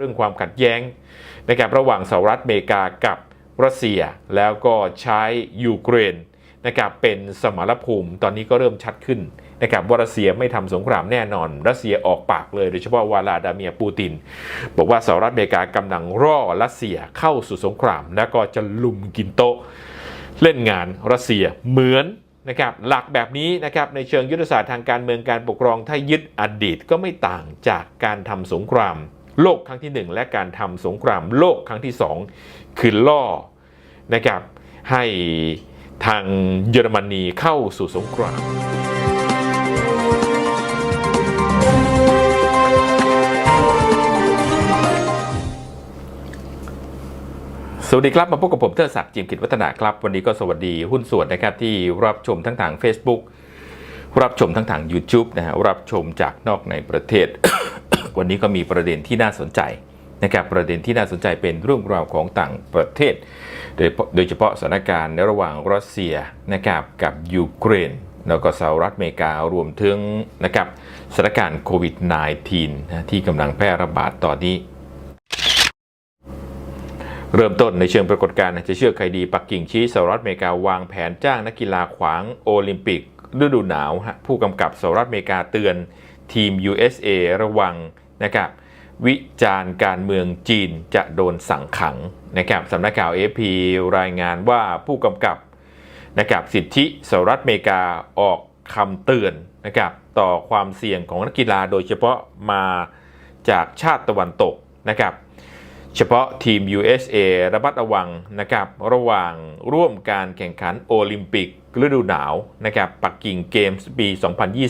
เรื่องความขัดแย้งนะครับระหว่างสหรัฐอเมริกากับรัสเซียแล้วก็ใช้ยูเครนนะครับเป็นสมรภูมิตอนนี้ก็เริ่มชัดขึ้นนะครับว่ารัสเซียไม่ทำสงครามแน่นอน รัสเซียออกปากเลยโดยเฉพาะวาลาดาเมียปูติน บอกว่าสหรัฐอเมริกากำลังร่อรัสเซียเข้าสู่สงคราม แล้วก็จะลุมกินโต๊ะ เล่นงานรัสเซียเหมือนนะครับหลักแบบนี้นะครับในเชิงยุทธศาสตร์ทางการเมืองการปกครองถ้ายึดอดีตก็ไม่ต่างจากการทำสงคราม โลกครั้งที่หนึ่งและการทำสงครามโลกครั้งที่สองคือล่อนะครับให้ทางเยอรมนีเข้าสู่สงครามสวัสดีครับ มาพบกับผมเทอศักดิ์จิมกิจวัฒนาครับ วันนี้ก็สวัสดีหุ้นส่วนนะครับ ที่รับชมทั้งทาง Facebook รับชมทั้งทาง YouTube นะฮะรับชมจากนอกในประเทศ วันนี้ก็มีประเด็นที่น่าสนใจนะครับประเด็นที่น่าสนใจเป็นเรื่องราวของต่างประเทศ โดยโดยเฉพาะสถานการณ์ในระหว่างรัสเซียนะครับกับยูเครนแล้วก็สหรัฐอเมริการวมถึงนะครับสถานการณ์โควิด -19 นะที่กำลังแพร่ระบาดตอนนี้ เริ่มต้นในเชิงปรากฏการณ์จะเชื่อใครดีปักกิ่งชี้สหรัฐอเมริกาวางแผนจ้างนักกีฬาขวางโอลิมปิกฤดูหนาวฮะผู้กำกับสหรัฐอเมริกาเตือนทีม USA ระวัง นะครับวิจารณ์การเมืองจีนจะโดนสั่งขังนะครับสำนักข่าว AP รายงานว่าผู้กำกับนะครับสิทธิสหรัฐอเมริกาออกคำเตือนนะครับต่อความเสี่ยงของนักกีฬาโดยเฉพาะมาจากชาติตะวันตกนะครับเฉพาะทีม USA ระมัดระวังนะครับระหว่างร่วมการแข่งขันโอลิมปิกฤดูหนาวนะครับปักกิ่งเกมส์ปี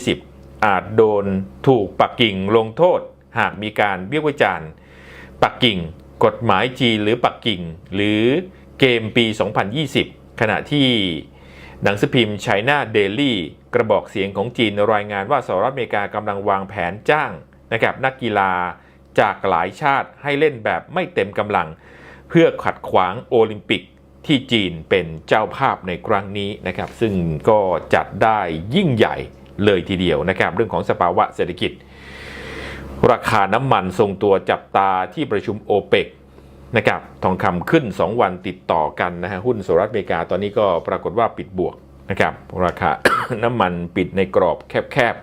2020 อาจโดนถูกปักกิ่งลงโทษ หากมีการเรียกวิจารณ์ปักกิ่ง กฎหมายจีนหรือปักกิ่ง หรือเกมปี 2020 ขณะที่หนังสือพิมพ์ China Daily กระบอกเสียงของจีนรายงานว่าสหรัฐอเมริกากำลังวางแผนจ้างนะครับนักกีฬาจากหลายชาติให้เล่นแบบไม่เต็มกำลัง เพื่อขัดขวางโอลิมปิกที่จีนเป็นเจ้าภาพในครั้งนี้นะครับ ซึ่งก็จัดได้ยิ่งใหญ่เลยทีเดียวนะครับ เรื่องของสภาวะเศรษฐกิจ ราคาน้ำมันทรงตัวจับตาที่ประชุมโอเปกนะครับทองคำขึ้น 2 วันติดต่อกันนะฮะหุ้นสหรัฐอเมริกาตอนนี้ก็ปรากฏว่าปิดบวกนะครับราคาน้ำมันปิดในกรอบแคบ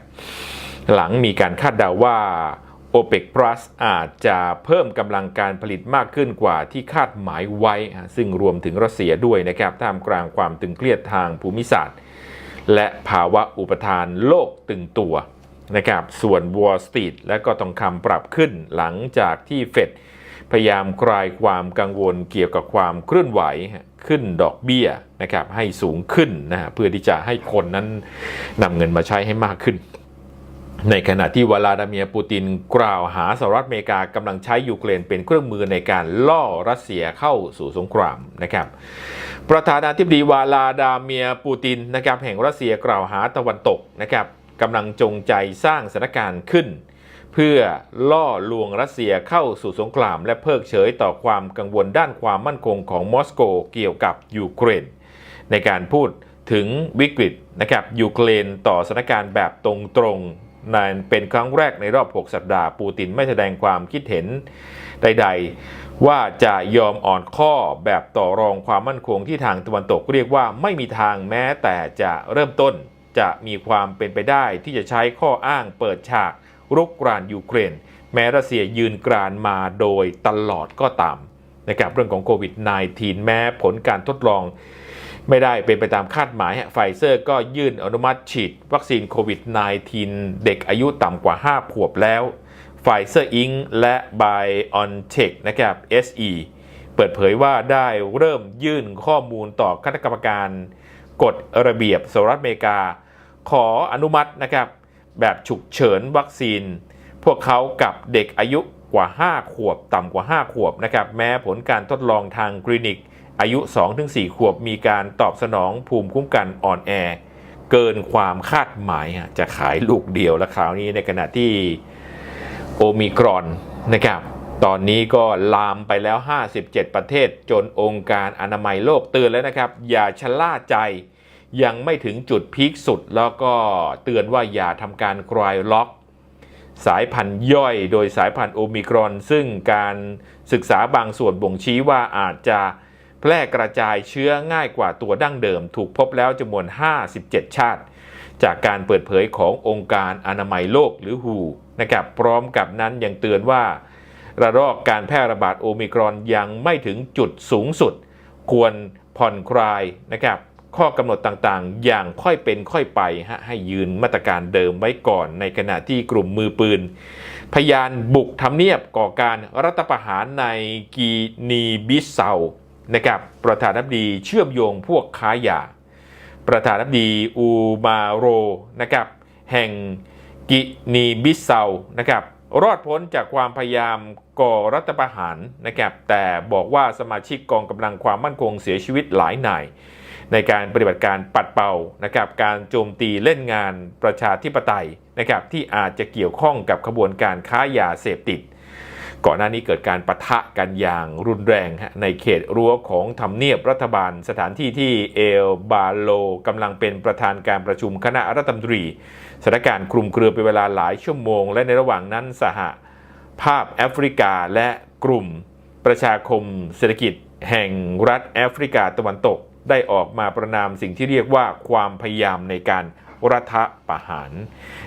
ๆ หลังมีการคาดเดาว่า o p e c Plus อาจจะเพิ่มกำลังการผลิตมากขึ้นกว่าที่คาดหมายไว้ ซึ่งรวมถึงรัสเซียด้วยนะครับท่ามกลางความตึงเครียดทางภูมิศาสตร์ และภาวะอุปทานโลกตึงตัว นะครับส่วน Wall Street และก็ทองคำปรับขึ้นหลังจากที่เฟดพยายามคลายความกังวลเกี่ยวกับความเคลื่อนไหวขึ้นดอกเบี้ยนะครับให้สูงขึ้นนะเพื่อที่จะให้คนนั้นนำเงินมาใช้ให้มากขึ้น ในขณะที่วลาดาเมียร์ปูตินกล่าวหาสหรัฐอเมริกากำลังใช้ยูเครนเป็นเครื่องมือในการล่อรัสเซียเข้าสู่สงครามนะครับประธานาธิบดีวลาดาเมียร์ปูตินนะครับแห่งรัสเซียกล่าวหาตะวันตกนะครับ กำลังจงใจสร้างสถานการณ์ขึ้น เพื่อล่อลวงรัสเซียเข้าสู่สงคราม และเพิกเฉยต่อความกังวลด้านความมั่นคงของมอสโกเกี่ยวกับยูเครนในการพูดถึงวิกฤตนะครับยูเครนต่อสถานการณ์แบบตรงๆนั่นเป็นครั้งแรกในรอบ 6 สัปดาห์ ปูตินไม่แสดงความคิดเห็นใด ๆ ว่าจะยอมอ่อนข้อแบบต่อรองความมั่นคงที่ทางตะวันตกเรียกว่าไม่มีทางแม้แต่จะเริ่มต้น จะมีความเป็นไปได้ที่จะใช้ข้ออ้างเปิดฉากรุกรานยูเครน แม้รัสเซียยืนกรานมาโดยตลอดก็ตามนะครับเรื่องของโควิด -19 แม้ผลการทดลอง ไม่ได้เป็นไปตามคาดหมายไฟเซอร์ก็ยื่นอนุมัติฉีด วัคซีนโควิด -19 เด็กอายุต่ำกว่า 5 ขวบแล้วไฟเซอร์อิงและ BioNTech นะครับ SE เปิดเผยว่าได้เริ่มยื่นข้อมูลต่อคณะกรรมการ กฎระเบียบสหรัฐอเมริกา ขออนุมัตินะครับแบบฉุกเฉินวัคซีน พวกเขากับเด็กอายุกว่า 5 ขวบ ต่ำกว่า 5 ขวบนะครับแม้ผลการทดลองทางคลินิก อายุ 2-4 ขวบมีการตอบสนองภูมิคุ้มกันอ่อนแอ เกินความคาดหมายจะขายลูกเดียวและคราวนี้ในขณะที่โอมิครอนนะครับตอนนี้ก็ลามไปแล้ว 57 ประเทศ จนองค์การอนามัยโลกเตือนแล้วนะครับ อย่าชะล่าใจ ยังไม่ถึงจุดพีคสุดแล้วก็เตือนว่าอย่าทำการคลายล็อก สายพันธุ์ย่อยโดยสายพันธุ์โอมิครอน ซึ่งการศึกษาบางส่วนบ่งชี้ว่าอาจจะแพร่กระจายเชื้อง่ายกว่าตัวดั้งเดิม ถูกพบแล้วจำนวน 57 ชาติ จากการเปิดเผยขององค์การอนามัยโลกหรือ WHO นะครับพร้อมกับนั้นยังเตือนว่า ระลอกการแพร่ระบาดโอมิครอนยังไม่ถึงจุดสูงสุด ควรผ่อนคลายนะครับ ข้อกำหนดต่างๆ อย่างค่อยเป็นค่อยไปฮะให้ยืนมาตรการเดิมไว้ก่อน ในขณะที่กลุ่มมือปืน พยานบุกทำเนียบก่อการรัฐประหารในกีนีบิสเซานะครับประธานาธิบดีเชื่อมโยงพวกค้ายา ประธานาธิบดีอูมาโรนะครับแห่งกินีบิสเซานะครับรอดพ้นจากความพยายามก่อรัฐประหารนะครับแต่บอกว่าสมาชิกกองกำลังความมั่นคงเสียชีวิตหลายนาย ในการปฏิบัติการปัดเป่านะครับการโจมตีเล่นงานประชาธิปไตยนะครับที่อาจจะเกี่ยวข้องกับขบวนการค้ายาเสพติด ก่อนหน้านี้เกิดการปะทะกันอย่างรุนแรงในเขตรั้วของทำเนียบรัฐบาล สถานที่ที่เอลบาโลกำลังเป็นประธานการประชุมคณะรัฐมนตรีสถานการณ์คลุมเครือเป็นเวลาหลายชั่วโมง และในระหว่างนั้นสหภาพแอฟริกาและกลุ่มประชาคมเศรษฐกิจแห่งรัฐแอฟริกาตะวันตก ได้ออกมาประนามสิ่งที่เรียกว่าความพยายามในการรัฐประหาร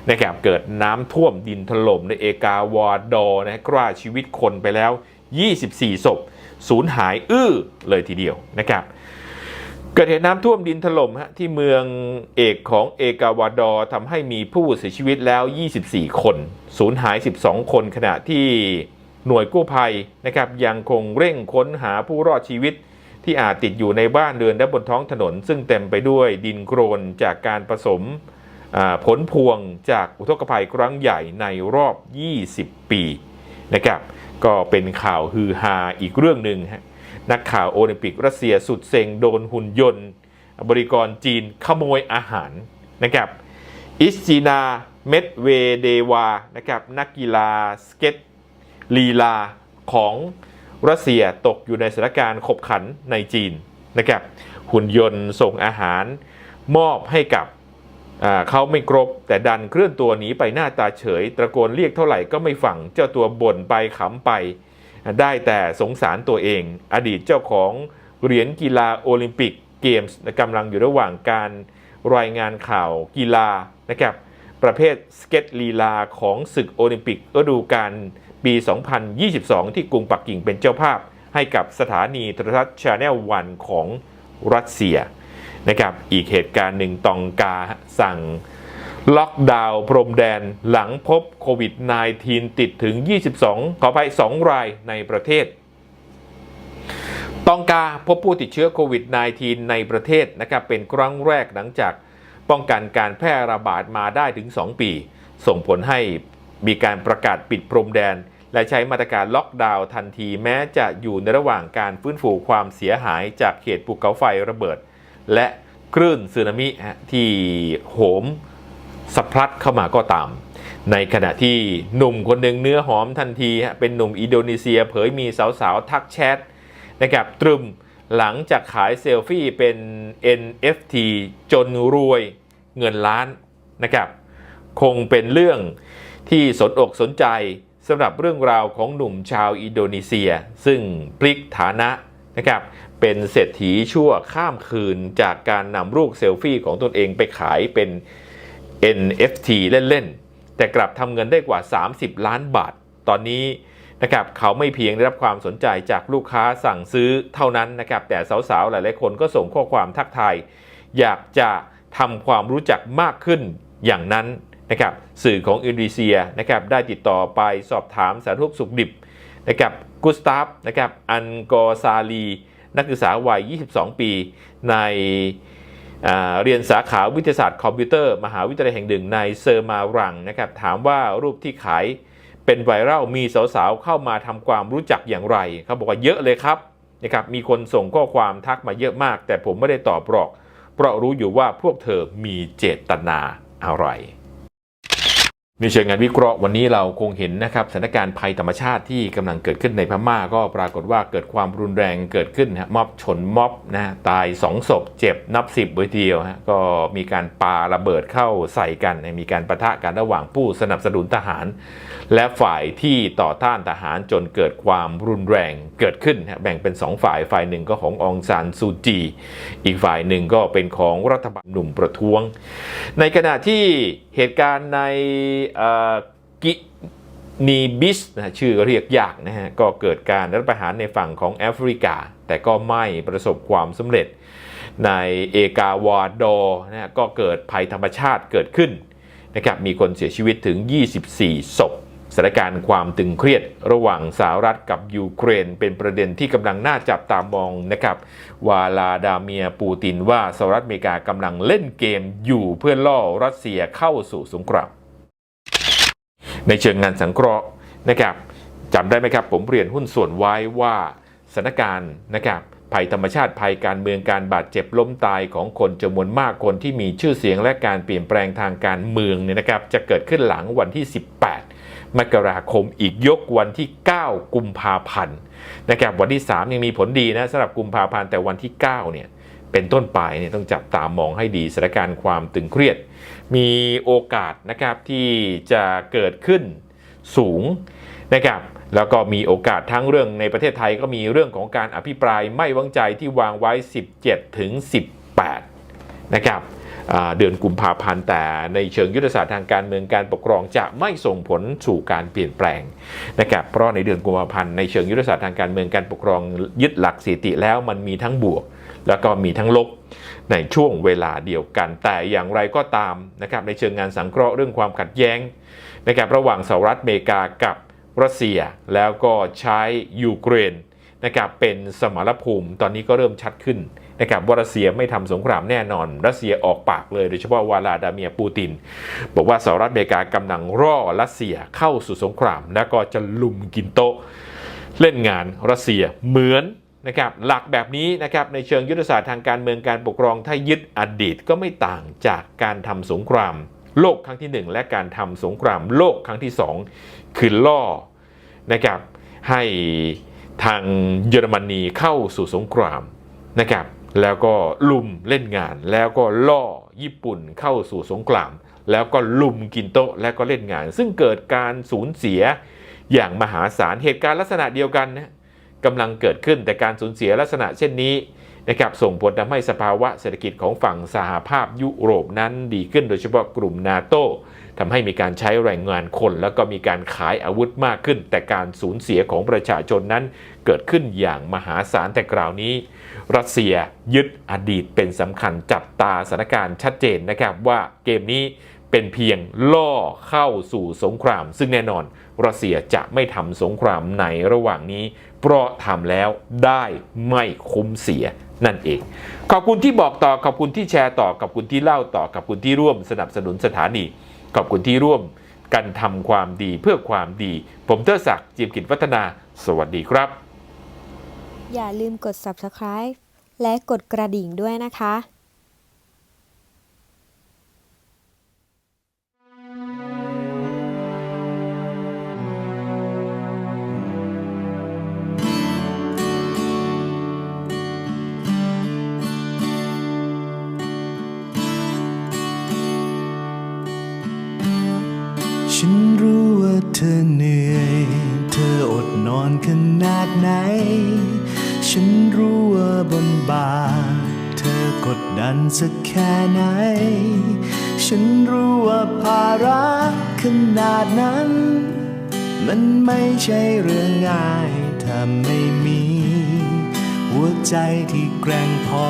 นะครับเกิดน้ำท่วมดินถล่มในเอกาวาดอนะกล้าชีวิตคนไปแล้ว 24 ศพสูญหายอื้อเลยทีเดียวนะครับเกิดเหตุน้ำท่วมดินถล่มฮะที่เมืองเอกของเอกาวาดอทำให้มีผู้เสียชีวิตแล้ว 24 คน สูญหาย 12 คนขณะที่หน่วยกู้ภัยนะครับยังคงเร่งค้นหาผู้รอดชีวิต ที่อาจติดอยู่ในบ้านเรือนและบนท้องถนน ซึ่งเต็มไปด้วยดินโครนจากการผสมผลพวงจากอุทกภัยครั้งใหญ่ในรอบ 20 ปีนะครับก็เป็นข่าวฮือฮาอีกเรื่องหนึ่งฮะนักข่าวโอลิมปิกรัสเซียสุดเซ็งโดนหุ่นยนต์ บริกรจีนขโมยอาหารนะครับอิสจีนาเมดเวเดวานะครับนักกีฬาสเก็ตลีลาของ รัสเซียตกอยู่ในสถานการณ์ขบขันในจีนนะครับหุ่นยนต์ส่งอาหารมอบให้กับเขาไม่ครบ แต่ดันเคลื่อนตัวหนีไปหน้าตาเฉย ตะโกนเรียกเท่าไหร่ก็ไม่ฟังเจ้าตัวบ่นไปขำไป ได้แต่สงสารตัวเอง อดีตเจ้าของเหรียญกีฬาโอลิมปิกเกมส์กำลังอยู่ระหว่างการรายงานข่าวกีฬานะครับประเภทสเก็ตลีลาของศึกโอลิมปิกฤดูกาล ปี 2022 ที่กรุงปักกิ่งเป็นเจ้าภาพ ให้กับสถานีโทรทัศน์ชาแนลวันของรัสเซียนะครับอีกเหตุการณ์หนึ่งตองกาสั่งล็อกดาวน์พรมแดนหลังพบโควิด -19 ติดถึง 22 ขออภัย2รายในประเทศ ตองกาพบผู้ติดเชื้อโควิด -19 ในประเทศนะครับเป็นครั้งแรกหลังจากป้องกันการแพร่ระบาดมาได้ถึง 2 ปี ส่งผลให้มีการประกาศปิดพรมแดน และใช้มาตรการล็อกดาวน์ทันทีแม้จะอยู่ในระหว่างการฟื้นฟูความเสียหายจากเหตุภูเขาไฟระเบิด และคลื่นสึนามิที่โหมสะพลัดเข้ามาก็ตาม ในขณะที่หนุ่มคนหนึ่งเนื้อหอมทันทีเป็นหนุ่มอินโดนีเซียเผยมีสาวๆ ทักแชทนะครับตรึมหลังจากขายเซลฟี่เป็น NFT จนรวยเงินล้านนะครับ คงเป็นเรื่องที่สนอกสนใจ สำหรับเรื่องราวของหนุ่มชาวอินโดนีเซีย ซึ่งพลิกฐานะนะครับเป็นเศรษฐีชั่วข้ามคืนจากการนำรูปเซลฟี่ของตนเองไปขายเป็น NFT เล่นๆ แต่กลับทำเงินได้กว่า 30 ล้านบาท ตอนนี้นะครับเขาไม่เพียงได้รับความสนใจจากลูกค้าสั่งซื้อเท่านั้นนะครับแต่สาวๆ หลายๆ คนก็ส่งข้อความทักทาย อยากจะทำความรู้จักมากขึ้นอย่างนั้น นะครับสื่อของอินโดนีเซียนะครับได้ติดต่อไปสอบถามสารทุกสุขดิบนะครับกุสตาฟนะครับอันกอซาลี นักศึกษาวัย 22 ปี ในเรียนสาขาวิทยาศาสตร์คอมพิวเตอร์ มหาวิทยาลัยแห่งหนึ่งในเซอร์มารังนะครับถามว่ารูปที่ขายเป็นไวรัลมีสาวๆ เข้ามาทำความรู้จักอย่างไรเขาบอกว่าเยอะเลยครับนะครับมีคนส่งข้อความทักมาเยอะมาก แต่ผมไม่ได้ตอบหรอก เพราะรู้อยู่ว่าพวกเธอมีเจตนาอะไร ในเชิงงานวิเคราะห์วันนี้เราคงเห็นนะครับสถานการณ์ภัยธรรมชาติที่กำลังเกิดขึ้นในพม่าก็ปรากฏว่าเกิดความรุนแรงเกิดขึ้นฮะม็อบชนม็อบนะตาย2ศพเจ็บนับสิบเดียวฮะก็มีการปาระเบิดเข้าใส่กัน มีการประทะกันระหว่างผู้สนับสนุนทหาร และฝ่ายที่ต่อต้านทหารจนเกิดความรุนแรงเกิดขึ้นแบ่งเป็น 2 ฝ่ายฝ่ายหนึ่งก็ขององซานซูจี อีกฝ่ายหนึ่งก็เป็นของรัฐบาลหนุ่มประท้วง ในขณะที่เหตุการณ์ในกินีบิสนะชื่อเรียกยากนะฮะก็เกิดการรัฐประหารในฝั่งของแอฟริกา แต่ก็ไม่ประสบความสำเร็จ ในเอกาวาดอร์นะก็เกิดภัยธรรมชาติเกิดขึ้นนะครับมีคนเสียชีวิตถึง 24 ศพ สถานการณ์ความตึงเครียดระหว่างสหรัฐกับยูเครน เป็นประเด็นที่กำลังน่าจับตามองนะครับวาลาดาเมียปูตินว่าสหรัฐอเมริกากำลังเล่นเกมอยู่เพื่อล่อรัสเซียเข้าสู่สงครามในเชิงงานสังเคราะห์นะครับจำได้ไหมครับผมเรียนหุ้นส่วนไว้ว่าสถานการณ์นะครับภัยธรรมชาติภัยการเมืองการบาดเจ็บล้มตายของคนจำนวนมากคนที่มีชื่อเสียงและการเปลี่ยนแปลงทางการเมืองเนี่ยนะครับจะเกิดขึ้นหลังวันที่18 มกราคมอีกยกวันที่ 9 กุมภาพันธ์นะครับวันที่ 3 ยังมีผลดีนะสำหรับกุมภาพันธ์แต่วันที่ 9 เนี่ยเป็นต้นไปเนี่ยต้องจับตามองให้ดีสถานการณ์ความตึงเครียด มีโอกาสนะครับที่จะเกิดขึ้นสูงนะครับแล้วก็มีโอกาสทั้งเรื่องในประเทศไทยก็มีเรื่องของการอภิปรายไม่วางใจที่วางไว้ 17 ถึง 18 นะครับ เดือนกุมภาพันธ์แต่ในเชิงยุทธศาสตร์ทางการเมืองการปกครองจะไม่ส่งผลสู่การเปลี่ยนแปลงนะครับเพราะในเดือนกุมภาพันธ์ในเชิงยุทธศาสตร์ทางการเมืองการปกครองยึดหลักสิติแล้วมันมีทั้งบวก แล้วก็มีทั้งลบในช่วงเวลาเดียวกัน แต่อย่างไรก็ตามนะครับในเชิงงานสังเคราะห์เรื่องความขัดแย้งนะครับระหว่างสหรัฐอเมริกากับรัสเซียแล้วก็ใช้ยูเครนนะครับเป็นสมรภูมิตอนนี้ก็เริ่มชัดขึ้น นะครับว่ารัสเซียไม่ทำสงครามแน่นอน รัสเซียออกปากเลยโดยเฉพาะวลาดาเมียปูติน บอกว่าสหรัฐอเมริกากำลังร่อรัสเซียเข้าสู่สงคราม แล้วก็จะลุมกินโต๊ะ เล่นงานรัสเซียเหมือนนะครับหลักแบบนี้นะครับในเชิงยุทธศาสตร์ทางการเมืองการปกครองถ้ายึดอดีตก็ไม่ต่างจากการทำสงคราม โลกครั้งที่หนึ่งและการทำสงคราม โลกครั้งที่สองคือล่อนะครับให้ทางเยอรมนีเข้าสู่สงครามนะครับ แล้วก็ลุมเล่นงาน แล้วก็ล่อญี่ปุ่นเข้าสู่สงคราม แล้วก็ลุมกินโต๊ะและก็เล่นงาน ซึ่งเกิดการสูญเสียอย่างมหาศาลเหตุการณ์ลักษณะเดียวกันนะ กำลังเกิดขึ้นแต่การสูญเสียลักษณะเช่นนี้นะครับส่งผลทำให้สภาวะเศรษฐกิจของฝั่งสหภาพยุโรปนั้นดีขึ้น โดยเฉพาะกลุ่มนาโตทำให้มีการใช้แรงงานคน แล้วก็มีการขายอาวุธมากขึ้น แต่การสูญเสียของประชาชนนั้นเกิดขึ้นอย่างมหาศาลแต่คราวนี้ รัสเซียยึดอดีตเป็นสำคัญจับตาสถานการณ์ชัดเจนนะครับว่าเกมนี้เป็นเพียงล่อเข้าสู่สงคราม ซึ่งแน่นอนรัสเซียจะไม่ทำสงครามในระหว่างนี้ เพราะทำแล้วได้ไม่คุ้มเสียนั่นเอง ขอบคุณที่บอกต่อขอบคุณที่แชร์ต่อขอบคุณที่เล่าต่อขอบคุณที่ร่วมสนับสนุนสถานี ขอบคุณที่ร่วมกันทำความดีเพื่อความดี ผมเตอศักดิ์จิมกิจวัฒนา สวัสดีครับ อย่าลืมกด subscribe และกดกระดิ่งด้วยนะคะ ฉันรู้ว่าเธอเหนื่อย เธออดนอนขนาดไหน ฉันรู้ว่าบนบ่าเธอกดดันสักแค่ไหน ฉันรู้ว่าภาระขนาดนั้น มันไม่ใช่เรื่องง่ายถ้าไม่มี หัวใจที่แกร่งพอ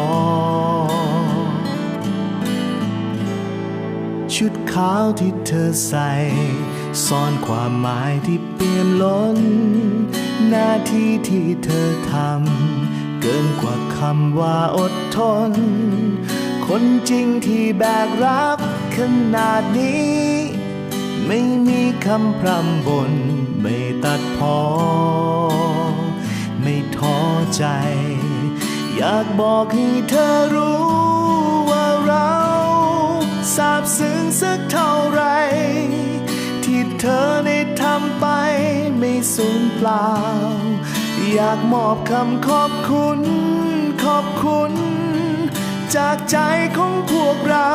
ขาวที่เธอใส่ซ่อนความหมายที่เปี่ยมล้น หน้าที่ที่เธอทำเกินกว่าคำว่าอดทน คนจริงที่แบกรับขนาดนี้ ไม่มีคำพร่ำบน ไม่ตัดพอ ไม่ท้อใจ อยากบอกให้เธอรู้ ซาบซึ้งสักเท่าไร ที่เธอได้ทำไปไม่สูญเปล่า อยากมอบคำขอบคุณ ขอบคุณ จากใจของพวกเรา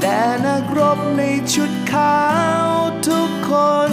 แด่นักรบในชุดขาวทุกคน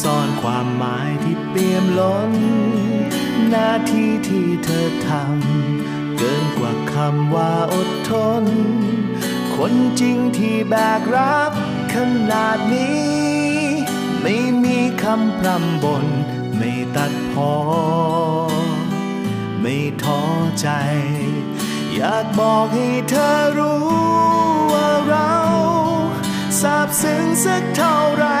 ซ่อนความหมายที่เปี่ยมล้น หน้าที่ที่เธอทำเกินกว่าคำว่าอดทน คนจริงที่แบกรับขนาดนี้ ไม่มีคำพร่ำบน ไม่ตัดพอ ไม่ท้อใจ อยากบอกให้เธอรู้ว่าเราซาบซึ้งสักเท่าไหร่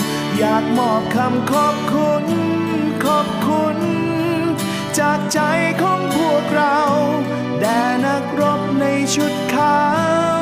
อยากมอบคำขอบคุณ ขอบคุณ จากใจของพวกเรา แด่นักรบในชุดขาว